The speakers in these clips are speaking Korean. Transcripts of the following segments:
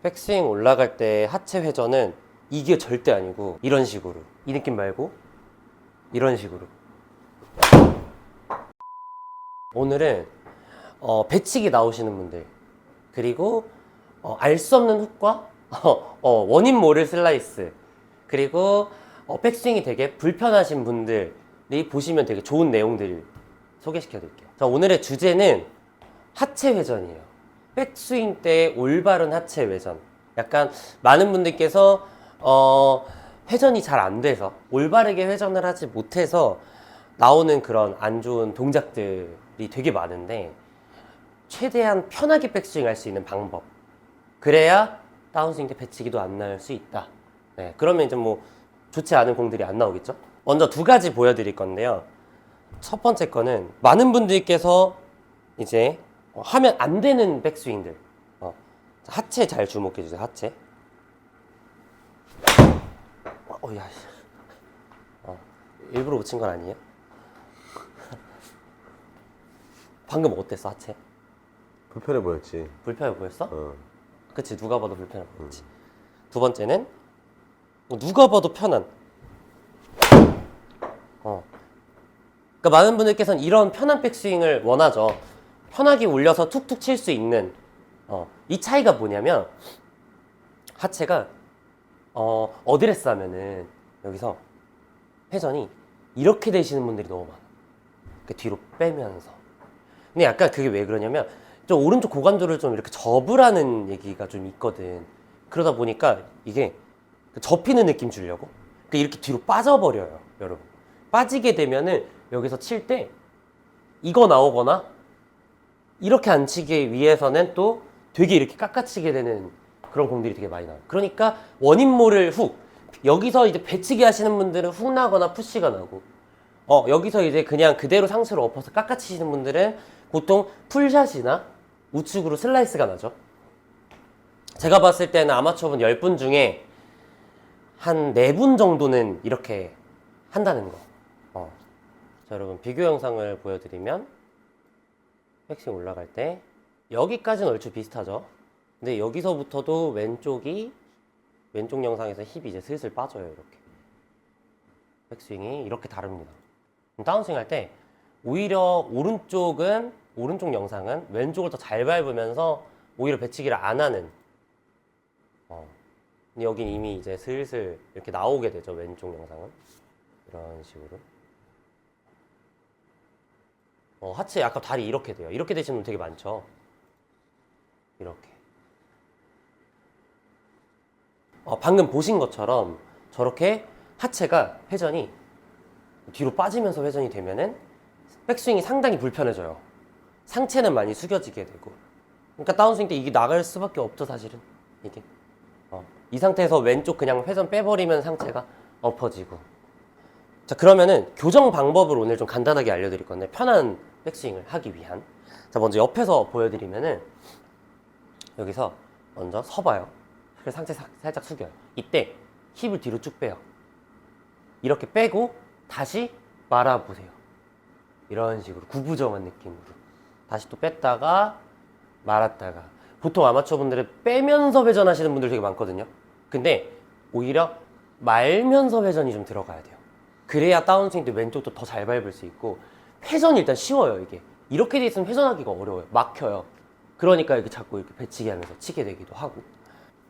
백스윙 올라갈 때 하체 회전은 이게 절대 아니고 이런 식으로. 이 느낌 말고 이런 식으로. 오늘은 어, 배치기 나오시는 분들. 그리고 어, 알수 없는 훅과 어, 어, 원인 모를 슬라이스. 그리고 어, 백스윙이 되게 불편하신 분들이 보시면 되게 좋은 내용들 소개시켜 드릴게요. 자, 오늘의 주제는 하체 회전이에요 백스윙 때 올바른 하체 회전. 약간 많은 분들께서 어, 회전이 잘 안 돼서 올바르게 회전을 하지 못해서 나오는 그런 안 좋은 동작들이 되게 많은데 최대한 편하게 백스윙 할 수 있는 방법. 그래야 다운스윙 때 배치기도 안 날 수 있다. 네, 그러면 이제 뭐 좋지 않은 공들이 안 나오겠죠? 먼저 두 가지 보여드릴 건데요. 첫 번째 거는 많은 분들께서 이제 어, 하면 안 되는 백스윙들. 어, 자, 하체 잘 주목해 주세요. 하체. 어, 어, 야. 씨. 어, 일부러 붙인 건 아니에요? 방금 어땠어 하체? 불편해 보였지. 불편해 보였어? 어. 그치 누가 봐도 불편해 보였지. 두 번째는 어, 누가 봐도 편한. 어. 그러니까 많은 분들께서는 이런 편한 백스윙을 원하죠. 편하게 올려서 툭툭 칠 수 있는. 어. 이 차이가 뭐냐면 하체가 어 어드레스 하면은 여기서 회전이 이렇게 되시는 분들이 너무 많아. 그 뒤로 빼면서. 근데 약간 그게 왜 그러냐면 좀 오른쪽 고관절을 좀 이렇게 접으라는 얘기가 좀 있거든. 그러다 보니까 이게 그 접히는 느낌 주려고 그 이렇게 뒤로 빠져버려요, 여러분. 빠지게 되면은 여기서 칠 때 이거 나오거나 이렇게 안 치기 위해서는 또 되게 이렇게 깎아치게 되는 그런 공들이 되게 많이 나와요. 그러니까 원인 모를 훅 여기서 이제 배치기 하시는 분들은 훅 나거나 푸시가 나고 어 여기서 이제 그냥 그대로 상체로 엎어서 깎아치시는 분들은 보통 풀샷이나 우측으로 슬라이스가 나죠. 제가 봤을 때는 아마추어분 10분 중에 한 4분 정도는 이렇게 한다는 거. 어. 자, 여러분 비교 영상을 보여드리면 백스윙 올라갈 때 여기까지는 얼추 비슷하죠. 근데 여기서부터도 왼쪽이 왼쪽 영상에서 힙이 이제 슬슬 빠져요. 이렇게 백스윙이 이렇게 다릅니다. 다운스윙 할 때 오히려 오른쪽은 오른쪽 영상은 왼쪽을 더 잘 밟으면서 오히려 배치기를 안 하는 어. 여긴 이미 이제 슬슬 이렇게 나오게 되죠. 왼쪽 영상은 이런 식으로 어, 하체 약간 다리 이렇게 돼요. 이렇게 되시는 분 되게 많죠. 이렇게. 어, 방금 보신 것처럼 저렇게 하체가 회전이 뒤로 빠지면서 회전이 되면은 백스윙이 상당히 불편해져요. 상체는 많이 숙여지게 되고. 그러니까 다운스윙 때 이게 나갈 수밖에 없죠, 사실은. 이게. 어, 이 상태에서 왼쪽 그냥 회전 빼버리면 상체가 엎어지고. 자, 그러면은 교정 방법을 오늘 좀 간단하게 알려드릴 건데, 편한 백스윙을 하기 위한. 자, 먼저 옆에서 보여드리면은, 여기서 먼저 서봐요. 그래서 상체 사- 살짝 숙여요. 이때 힙을 뒤로 쭉 빼요. 이렇게 빼고 다시 말아보세요. 이런 식으로 구부정한 느낌으로. 다시 또 뺐다가 말았다가. 보통 아마추어 분들은 빼면서 회전하시는 분들 되게 많거든요. 근데 오히려 말면서 회전이 좀 들어가야 돼요. 그래야 다운스윙 때 왼쪽도 더 잘 밟을 수 있고 회전이 일단 쉬워요 이게. 이렇게 돼 있으면 회전하기가 어려워요. 막혀요. 그러니까 이렇게 자꾸 이렇게 배치기 하면서 치게 되기도 하고.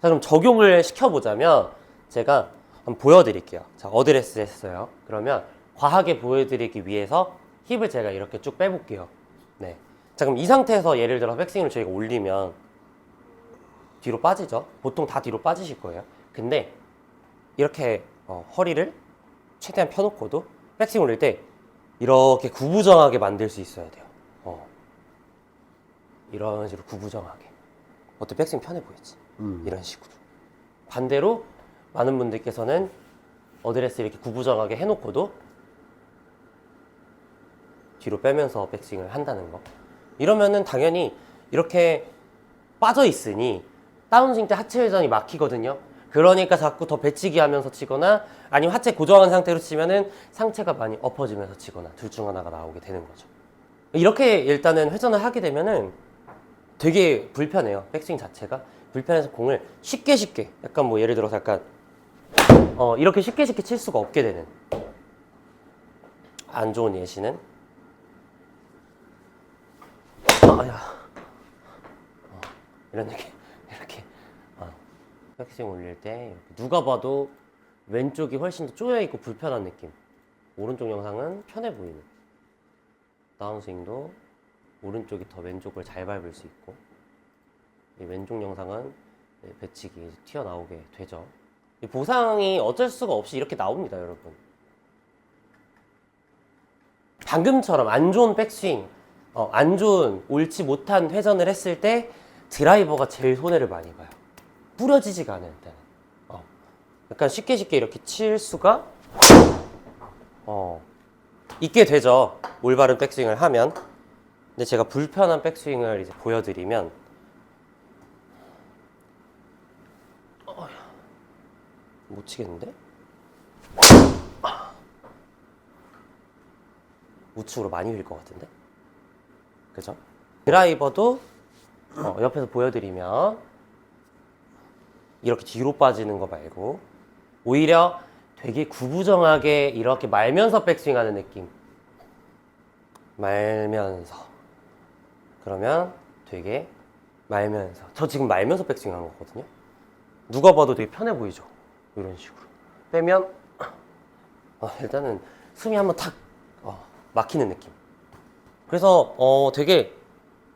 자 그럼 적용을 시켜보자면 제가 한번 보여드릴게요. 자 어드레스 했어요. 그러면 과하게 보여드리기 위해서 힙을 제가 이렇게 쭉 빼볼게요. 네. 자 그럼 이 상태에서 예를 들어 백스윙을 저희가 올리면 뒤로 빠지죠? 보통 다 뒤로 빠지실 거예요. 근데 이렇게 어, 허리를 최대한 펴놓고도 백스윙 올릴 때 이렇게 구부정하게 만들 수 있어야 돼요. 어. 이런 식으로 구부정하게. 어때 백스윙 편해 보이지? 음. 이런 식으로. 반대로 많은 분들께서는 어드레스 이렇게 구부정하게 해놓고도 뒤로 빼면서 백스윙을 한다는 거. 이러면은 당연히 이렇게 빠져 있으니 다운스윙 때 하체 회전이 막히거든요. 그러니까 자꾸 더 배치기 하면서 치거나 아니면 하체 고정한 상태로 치면은 상체가 많이 엎어지면서 치거나 둘 중 하나가 나오게 되는 거죠. 이렇게 일단은 회전을 하게 되면은 되게 불편해요. 백스윙 자체가. 불편해서 공을 쉽게 쉽게 약간 뭐 예를 들어서 약간 어 이렇게 쉽게 쉽게 칠 수가 없게 되는 안 좋은 예시는 아야 어, 이런 어. 백스윙 올릴 때 누가 봐도 왼쪽이 훨씬 더 쪼여 있고 불편한 느낌 오른쪽 영상은 편해 보이는 다운스윙도 오른쪽이 더 왼쪽을 잘 밟을 수 있고 이 왼쪽 영상은 이 배치기 튀어나오게 되죠. 이 보상이 어쩔 수가 없이 이렇게 나옵니다, 여러분. 방금처럼 안 좋은 백스윙, 어, 안 좋은 옳지 못한 회전을 했을 때 드라이버가 제일 손해를 많이 봐요. 뿌려지지가 않을 때는. 어, 약간 쉽게 쉽게 이렇게 칠 수가 어, 있게 되죠. 올바른 백스윙을 하면. 근데 제가 불편한 백스윙을 이제 보여드리면 못 치겠는데? 우측으로 많이 휠 것 같은데? 그죠? 드라이버도 어, 옆에서 보여드리면 이렇게 뒤로 빠지는 거 말고 오히려 되게 구부정하게 이렇게 말면서 백스윙 하는 느낌. 말면서. 그러면 되게 말면서. 저 지금 말면서 백스윙 한 거거든요. 누가 봐도 되게 편해 보이죠? 이런 식으로. 빼면 어, 일단은 숨이 한번 탁 어, 막히는 느낌. 그래서 어, 되게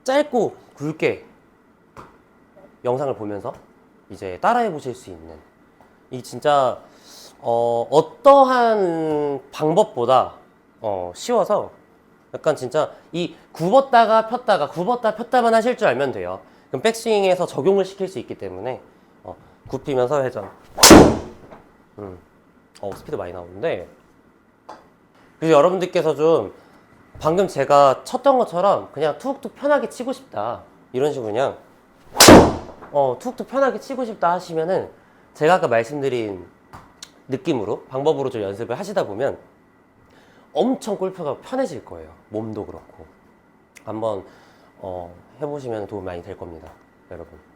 짧고 굵게 영상을 보면서 이제 따라해 보실 수 있는 이 진짜 어, 어떠한 방법보다 어, 쉬워서 약간 진짜 이 굽었다가 폈다가 굽었다 폈다만 하실 줄 알면 돼요. 그럼 백스윙에서 적용을 시킬 수 있기 때문에 어, 굽히면서 회전. 음. 어, 스피드 많이 나오는데. 그래서 여러분들께서 좀 방금 제가 쳤던 것처럼 그냥 툭툭 편하게 치고 싶다. 이런 식으로 그냥 어, 툭툭 편하게 치고 싶다 하시면은 제가 아까 말씀드린 느낌으로 방법으로 좀 연습을 하시다 보면 엄청 골프가 편해질 거예요. 몸도 그렇고 한번 어, 해보시면 도움 많이 될 겁니다, 여러분.